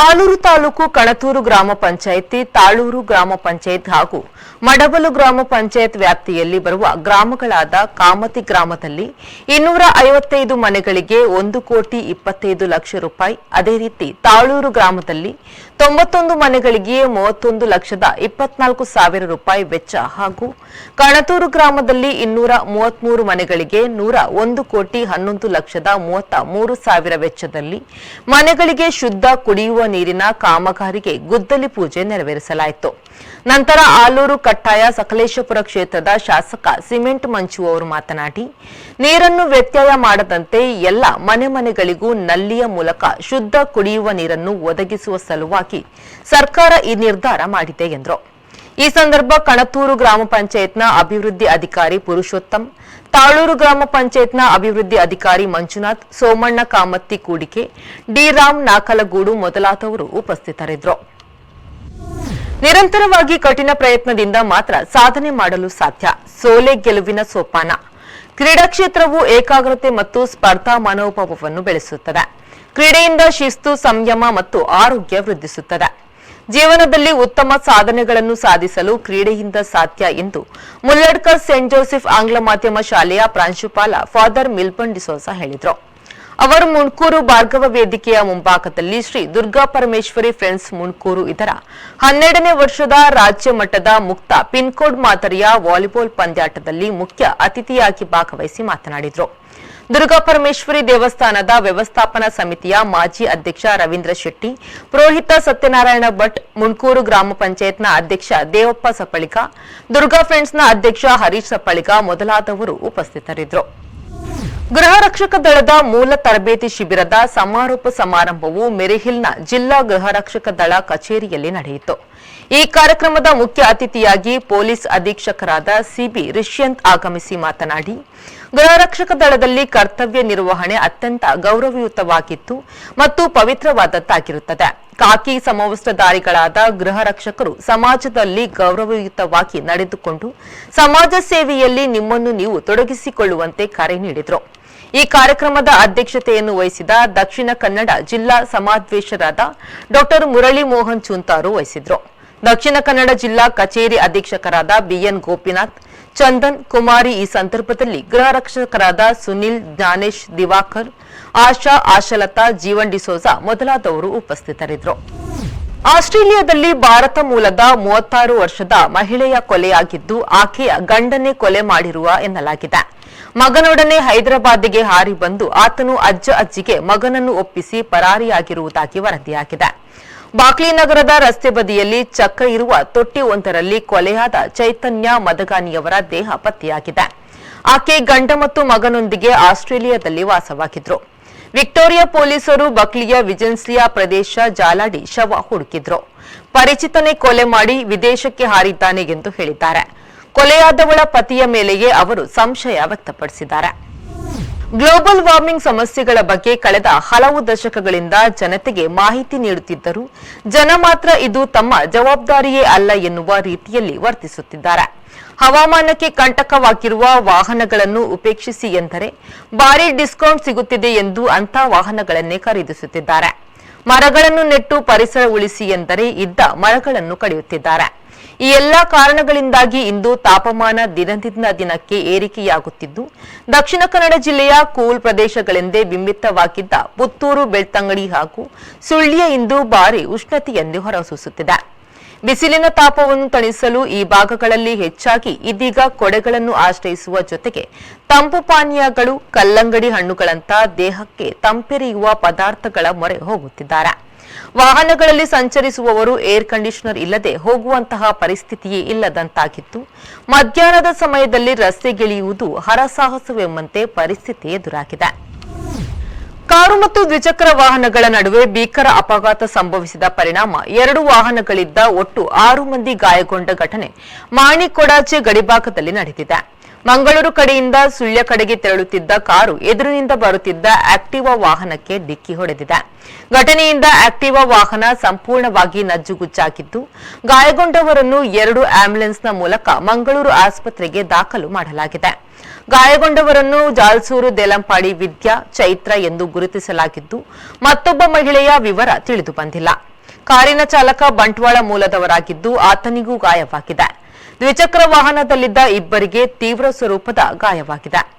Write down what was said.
ಆಲೂರು ತಾಲೂಕು ಕಣತೂರು ಗ್ರಾಮ ಪಂಚಾಯಿತಿ, ತಾಳೂರು ಗ್ರಾಮ ಪಂಚಾಯತ್ ಹಾಗೂ ಮಡಬಲು ಗ್ರಾಮ ಪಂಚಾಯತ್ ವ್ಯಾಪ್ತಿಯಲ್ಲಿ ಬರುವ ಗ್ರಾಮಗಳಾದ ಕಾಮತಿ ಗ್ರಾಮದಲ್ಲಿ ಇನ್ನೂರ ಐವತ್ತೈದು ಮನೆಗಳಿಗೆ ಒಂದು ಕೋಟಿ ಇಪ್ಪತ್ತೈದು ಲಕ್ಷ ರೂಪಾಯಿ, ಅದೇ ರೀತಿ ತಾಳೂರು ಗ್ರಾಮದಲ್ಲಿ ತೊಂಬತ್ತೊಂದು ಮನೆಗಳಿಗೆ ಮೂವತ್ತೊಂದು ಲಕ್ಷದ ಇಪ್ಪತ್ನಾಲ್ಕು ಸಾವಿರ ರೂಪಾಯಿ ವೆಚ್ಚ ಹಾಗೂ ಕಣತೂರು ಗ್ರಾಮದಲ್ಲಿ ಇನ್ನೂರ ಮೂವತ್ಮೂರು ಮನೆಗಳಿಗೆ ನೂರ ಒಂದು ಕೋಟಿ ಹನ್ನೊಂದು ಲಕ್ಷದ ಮೂವತ್ತ ಮೂರು ಸಾವಿರ ವೆಚ್ಚದಲ್ಲಿ ಮನೆಗಳಿಗೆ ಶುದ್ಧ ಕುಡಿಯುವ ನೀರಿನ ಕಾಮಗಾರಿಗೆ ಗುದ್ದಲಿ ಪೂಜೆ ನೆರವೇರಿಸಲಾಯಿತು. ನಂತರ ಆಲೂರು ಕಟ್ಟಾಯ ಸಕಲೇಶಪುರ ಕ್ಷೇತ್ರದ ಶಾಸಕ ಸಿಮೆಂಟ್ ಮಂಚು ಅವರು ಮಾತನಾಡಿ, ನೀರನ್ನು ವ್ಯತ್ಯಯ ಮಾಡದಂತೆ ಎಲ್ಲ ಮನೆ ಮನೆಗಳಿಗೂ ನಲ್ಲಿಯ ಮೂಲಕ ಶುದ್ಧ ಕುಡಿಯುವ ನೀರನ್ನು ಒದಗಿಸುವ ಸಲುವಾಗಿ ಸರ್ಕಾರ ಈ ನಿರ್ಧಾರ ಮಾಡಿದೆ ಎಂದರು. ಈ ಸಂದರ್ಭ ಕಣತೂರು ಗ್ರಾಮ ಪಂಚಾಯತ್ನ ಅಭಿವೃದ್ಧಿ ಅಧಿಕಾರಿ ಪುರುಷೋತ್ತಮ್, ತಾಳೂರು ಗ್ರಾಮ ಪಂಚಾಯತ್ನ ಅಭಿವೃದ್ಧಿ ಅಧಿಕಾರಿ ಮಂಜುನಾಥ್, ಸೋಮಣ್ಣ ಕಾಮತ್ತಿ ಕೂಡಿಕೆ ಡಿರಾಮ್ ನಾಕಲಗೂಡು ಮೊದಲಾದವರು ಉಪಸ್ಥಿತರಿದ್ದರು. ನಿರಂತರವಾಗಿ ಕಠಿಣ ಪ್ರಯತ್ನದಿಂದ ಮಾತ್ರ ಸಾಧನೆ ಮಾಡಲು ಸಾಧ್ಯ. ಸೋಲೆ ಗೆಲುವಿನ ಸೋಪಾನ. ಕ್ರೀಡಾ ಕ್ಷೇತ್ರವು ಏಕಾಗ್ರತೆ ಮತ್ತು ಸ್ಪರ್ಧಾ ಮನೋಭಾವವನ್ನು ಬೆಳೆಸುತ್ತದೆ. ಕ್ರೀಡೆಯಿಂದ ಶಿಸ್ತು, ಸಂಯಮ ಮತ್ತು ಆರೋಗ್ಯ ವೃದ್ಧಿಸುತ್ತದೆ. ಜೀವನದಲ್ಲಿ ಉತ್ತಮ ಸಾಧನೆಗಳನ್ನು ಸಾಧಿಸಲು ಕ್ರೀಡೆಯಿಂದ ಸಾಧ್ಯ ಎಂದು ಮುಲ್ಲಡ್ಕರ್ ಸೆಂಟ್ ಜೋಸೆಫ್ ಆಂಗ್ಲ ಮಾಧ್ಯಮ ಶಾಲೆಯ ಪ್ರಾಂಶುಪಾಲ ಫಾದರ್ ಮಿಲ್ಪನ್ ಡಿಸೋಸಾ ಹೇಳಿದರು. ಅವರು ಮುಣ್ಕೂರು ಭಾರ್ಗವ ವೇದಿಕೆಯ ಮುಂಭಾಗದಲ್ಲಿ ಶ್ರೀ ದುರ್ಗಾ ಪರಮೇಶ್ವರಿ ಫ್ರೆಂಡ್ಸ್ ಮುಣ್ಕೂರು ಇದರ ಹನ್ನೆರಡನೇ ವರ್ಷದ ರಾಜ್ಯ ಮಟ್ಟದ ಮುಕ್ತ ಪಿನ್ಕೋಡ್ ಮಾದರಿಯ ವಾಲಿಬಾಲ್ ಪಂದ್ಯಾಟದಲ್ಲಿ ಮುಖ್ಯ ಅತಿಥಿಯಾಗಿ ಭಾಗವಹಿಸಿ ಮಾತನಾಡಿದರು. ದುರ್ಗಾ ಪರಮೇಶ್ವರಿ ದೇವಸ್ಥಾನದ ವ್ಯವಸ್ಥಾಪನಾ ಸಮಿತಿಯ ಮಾಜಿ ಅಧ್ಯಕ್ಷ ರವೀಂದ್ರ ಶೆಟ್ಟಿ, ಪುರೋಹಿತ ಸತ್ಯನಾರಾಯಣ ಭಟ್, ಮುಣ್ಕೂರು ಗ್ರಾಮ ಪಂಚಾಯತ್ನ ಅಧ್ಯಕ್ಷ ದೇವಪ್ಪ ಸಪ್ಪಳಿಕ ದುರ್ಗಾ ಫ್ರೆಂಡ್ಸ್ನ ಅಧ್ಯಕ್ಷ ಹರೀಶ್ ಸಪ್ಪಳಿಕ ಮೊದಲಾದವರು ಉಪಸ್ಥಿತರಿದ್ದರು. ಗೃಹ ರಕ್ಷಕ ದಳದ ಮೂಲ ತರಬೇತಿ ಶಿಬಿರದ ಸಮಾರೋಪ ಸಮಾರಂಭವು ಮೆರಿಹಿಲ್ನ ಜಿಲ್ಲಾ ಗೃಹ ರಕ್ಷಕ ದಳ ಕಚೇರಿಯಲ್ಲಿ ನಡೆಯಿತು. ಈ ಕಾರ್ಯಕ್ರಮದ ಮುಖ್ಯ ಅತಿಥಿಯಾಗಿ ಪೊಲೀಸ್ ಅಧೀಕ್ಷಕರಾದ ಸಿಬಿ ರಿಷ್ಯಂತ್ ಆಗಮಿಸಿ ಮಾತನಾಡಿ ಗೃಹ ರಕ್ಷಕ ದಳದಲ್ಲಿ ಕರ್ತವ್ಯ ನಿರ್ವಹಣೆ ಅತ್ಯಂತ ಗೌರವಯುತವಾಗಿತ್ತು ಮತ್ತು ಪವಿತ್ರವಾದದ್ದಾಗಿರುತ್ತದೆ. ಕಾಕಿ ಸಮವಸ್ತ್ರಧಾರಿಗಳಾದ ಗೃಹ ರಕ್ಷಕರು ಸಮಾಜದಲ್ಲಿ ಗೌರವಯುತವಾಗಿ ನಡೆದುಕೊಂಡು ಸಮಾಜ ಸೇವೆಯಲ್ಲಿ ನಿಮ್ಮನ್ನು ನೀವು ತೊಡಗಿಸಿಕೊಳ್ಳುವಂತೆ ಕರೆ ನೀಡಿದರು. ಈ ಕಾರ್ಯಕ್ರಮದ ಅಧ್ಯಕ್ಷತೆಯನ್ನು ವಹಿಸಿದ ದಕ್ಷಿಣ ಕನ್ನಡ ಜಿಲ್ಲಾ ಸಮಾವೇಶರಾದ ಡಾಕ್ಟರ್ ಮುರಳಿ ಮೋಹನ್ ಚುಂತಾರು ವಹಿಸಿದ್ರು. ದಕ್ಷಿಣ ಕನ್ನಡ ಜಿಲ್ಲಾ ಕಚೇರಿ ಅಧೀಕ್ಷಕರಾದ ಬಿಎನ್ ಗೋಪಿನಾಥ್ ಚಂದನ್ ಕುಮಾರಿ ಈ ಸಂದರ್ಭದಲ್ಲಿ ಗೃಹ ರಕ್ಷಕರಾದ ಸುನಿಲ್, ಜ್ಞಾನೇಶ್, ದಿವಾಕರ್, ಆಶಾ, ಆಶಲತಾ, ಜೀವನ್ ಡಿಸೋಜಾ ಮೊದಲಾದವರು ಉಪಸ್ಥಿತರಿದ್ದರು. ಆಸ್ಟ್ರೇಲಿಯಾದಲ್ಲಿ ಭಾರತ ಮೂಲದ ಮೂವತ್ತಾರು ವರ್ಷದ ಮಹಿಳೆಯ ಕೊಲೆಯಾಗಿದ್ದು ಆಕೆಯ ಗಂಡನೇ ಕೊಲೆ ಮಾಡಿರುವ ಎನ್ನಲಾಗಿದೆ. ಮಗನೊಡನೆ ಹೈದರಾಬಾದ್ಗೆ ಹಾರಿ ಬಂದು ಆತನು ಅಜ್ಜ, ಅಜ್ಜಿಗೆ ಮಗನನ್ನು ಒಪ್ಪಿಸಿ ಪರಾರಿಯಾಗಿರುವುದಾಗಿ ವರದಿಯಾಗಿದೆ. ಬಾಕ್ಲಿ ನಗರದ ರಸ್ತೆ ಬದಿಯಲ್ಲಿ ಚಕ್ಕ ಇರುವ ತೊಟ್ಟಿ ಒಂದರಲ್ಲಿ ಕೊಲೆಯಾದ ಚೈತನ್ಯ ಮದಗಾನಿಯವರ ದೇಹ ಪತ್ತೆಯಾಗಿದೆ. ಆಕೆ ಗಂಡ ಮತ್ತು ಮಗನೊಂದಿಗೆ ಆಸ್ಟ್ರೇಲಿಯಾದಲ್ಲಿ ವಾಸವಾಗಿದ್ರು. ವಿಕ್ಟೋರಿಯಾ ಪೊಲೀಸರು ಬಕ್ಲಿಯ ವಿಜೆನ್ಸ್ಲಿಯಾ ಪ್ರದೇಶ ಜಾಲಾಡಿ ಶವ ಹುಡುಕಿದ್ರು. ಪರಿಚಿತನೆ ಕೊಲೆ ಮಾಡಿ ವಿದೇಶಕ್ಕೆ ಹಾರಿದ್ದಾನೆ ಎಂದು ಹೇಳಿದ್ದಾರೆ. ಕೊಲೆಯಾದವಳ ಪತಿಯ ಮೇಲೆಯೇ ಅವರು ಸಂಶಯ ವ್ಯಕ್ತಪಡಿಸಿದ್ದಾರೆ. ಗ್ಲೋಬಲ್ ವಾರ್ಮಿಂಗ್ ಸಮಸ್ಯೆಗಳ ಬಗ್ಗೆ ಕಳೆದ ಹಲವು ದಶಕಗಳಿಂದ ಜನತೆಗೆ ಮಾಹಿತಿ ನೀಡುತ್ತಿದ್ದರು ಜನ ಮಾತ್ರ ಇದು ತಮ್ಮ ಜವಾಬ್ದಾರಿಯೇ ಅಲ್ಲ ಎನ್ನುವ ರೀತಿಯಲ್ಲಿ ವರ್ತಿಸುತ್ತಿದ್ದಾರೆ. ಹವಾಮಾನಕ್ಕೆ ಕಂಟಕವಾಗಿರುವ ವಾಹನಗಳನ್ನು ಉಪೇಕ್ಷಿಸಿ ಎಂದರೆ ಭಾರಿ ಡಿಸ್ಕೌಂಟ್ ಸಿಗುತ್ತಿದೆ ಎಂದು ಅಂಥ ವಾಹನಗಳನ್ನೇ ಖರೀದಿಸುತ್ತಿದ್ದಾರೆ. ಮರಗಳನ್ನು ನೆಟ್ಟು ಪರಿಸರ ಉಳಿಸಿ ಎಂದರೆ ಇದ್ದ ಮರಗಳನ್ನು ಕಡಿಯುತ್ತಿದ್ದಾರೆ. ಈ ಎಲ್ಲಾ ಕಾರಣಗಳಿಂದಾಗಿ ಇಂದು ತಾಪಮಾನ ದಿನದಿಂದ ದಿನಕ್ಕೆ ಏರಿಕೆಯಾಗುತ್ತಿದ್ದು, ದಕ್ಷಿಣ ಕನ್ನಡ ಜಿಲ್ಲೆಯ ಕೂಲ್ ಪ್ರದೇಶಗಳೆಂದೇ ಬಿಂಬಿತವಾಗಿದ್ದ ಪುತ್ತೂರು, ಬೆಳ್ತಂಗಡಿ ಹಾಗೂ ಸುಳ್ಳಿಯ ಇಂದು ಭಾರಿ ಉಷ್ಣತೆಯೆಂದು ಹೊರಸೂಸುತ್ತಿದೆ. ಬಿಸಿಲಿನ ತಾಪವನ್ನು ತಣಿಸಲು ಈ ಭಾಗಗಳಲ್ಲಿ ಹೆಚ್ಚಾಗಿ ಇದೀಗ ಕೊಡೆಗಳನ್ನು ಆಶ್ರಯಿಸುವ ಜೊತೆಗೆ ತಂಪು ಪಾನೀಯಗಳು, ಕಲ್ಲಂಗಡಿ ಹಣ್ಣುಗಳಂತ ದೇಹಕ್ಕೆ ತಂಪೆರೆಯುವ ಪದಾರ್ಥಗಳ ಮೊರೆ ಹೋಗುತ್ತಿದ್ದಾರೆ. ವಾಹನಗಳಲ್ಲಿ ಸಂಚರಿಸುವವರು ಏರ್ ಕಂಡೀಷನರ್ ಇಲ್ಲದೆ ಹೋಗುವಂತಹ ಪರಿಸ್ಥಿತಿಯೇ ಇಲ್ಲದಂತಾಗಿತ್ತು. ಮಧ್ಯಾಹ್ನದ ಸಮಯದಲ್ಲಿ ರಸ್ತೆಗಿಳಿಯುವುದು ಹರಸಾಹಸವೆಂಬಂತೆ ಪರಿಸ್ಥಿತಿ ಎದುರಾಗಿದೆ. ಕಾರು ಮತ್ತು ದ್ವಿಚಕ್ರ ವಾಹನಗಳ ನಡುವೆ ಭೀಕರ ಅಪಘಾತ ಸಂಭವಿಸಿದ ಪರಿಣಾಮ ಎರಡು ವಾಹನಗಳಿದ್ದ ಒಟ್ಟು ಆರು ಮಂದಿ ಗಾಯಗೊಂಡ ಘಟನೆ ಮಾಣಿಕೊಡಾಚೆ ಗಡಿಭಾಗದಲ್ಲಿ ನಡೆದಿದೆ. ಮಂಗಳೂರು ಕಡೆಯಿಂದ ಸುಳ್ಯ ಕಡೆಗೆ ತೆರಳುತ್ತಿದ್ದ ಕಾರು ಎದುರಿನಿಂದ ಬರುತ್ತಿದ್ದ ಆಕ್ಟಿವಾ ವಾಹನಕ್ಕೆ ಡಿಕ್ಕಿ ಹೊಡೆದಿದೆ. ಘಟನೆಯಿಂದ ಆಕ್ಟಿವಾ ವಾಹನ ಸಂಪೂರ್ಣವಾಗಿ ನಜ್ಜುಗುಜ್ಜಾಗಿದ್ದು ಗಾಯಗೊಂಡವರನ್ನು ಎರಡು ಆಂಬ್ಯುಲೆನ್ಸ್ನ ಮೂಲಕ ಮಂಗಳೂರು ಆಸ್ಪತ್ರೆಗೆ ದಾಖಲು ಮಾಡಲಾಗಿದೆ. ಗಾಯಗೊಂಡವರನ್ನು ಜಾಲ್ಸೂರು ದೇಲಂಪಾಡಿ ವಿದ್ಯಾ, ಚೈತ್ರ ಎಂದು ಗುರುತಿಸಲಾಗಿದ್ದು, ಮತ್ತೊಬ್ಬ ಮಹಿಳೆಯ ವಿವರ ತಿಳಿದು ಬಂದಿಲ್ಲ. ಕಾರಿನ ಚಾಲಕ ಬಂಟ್ವಾಳ ಮೂಲದವರಾಗಿದ್ದು ಆತನಿಗೂ ಗಾಯವಾಗಿದೆ. ದ್ವಿಚಕ್ರ ವಾಹನದಲ್ಲಿದ್ದ ಇಬ್ಬರಿಗೆ ತೀವ್ರ ಸ್ವರೂಪದ ಗಾಯವಾಗಿದೆ.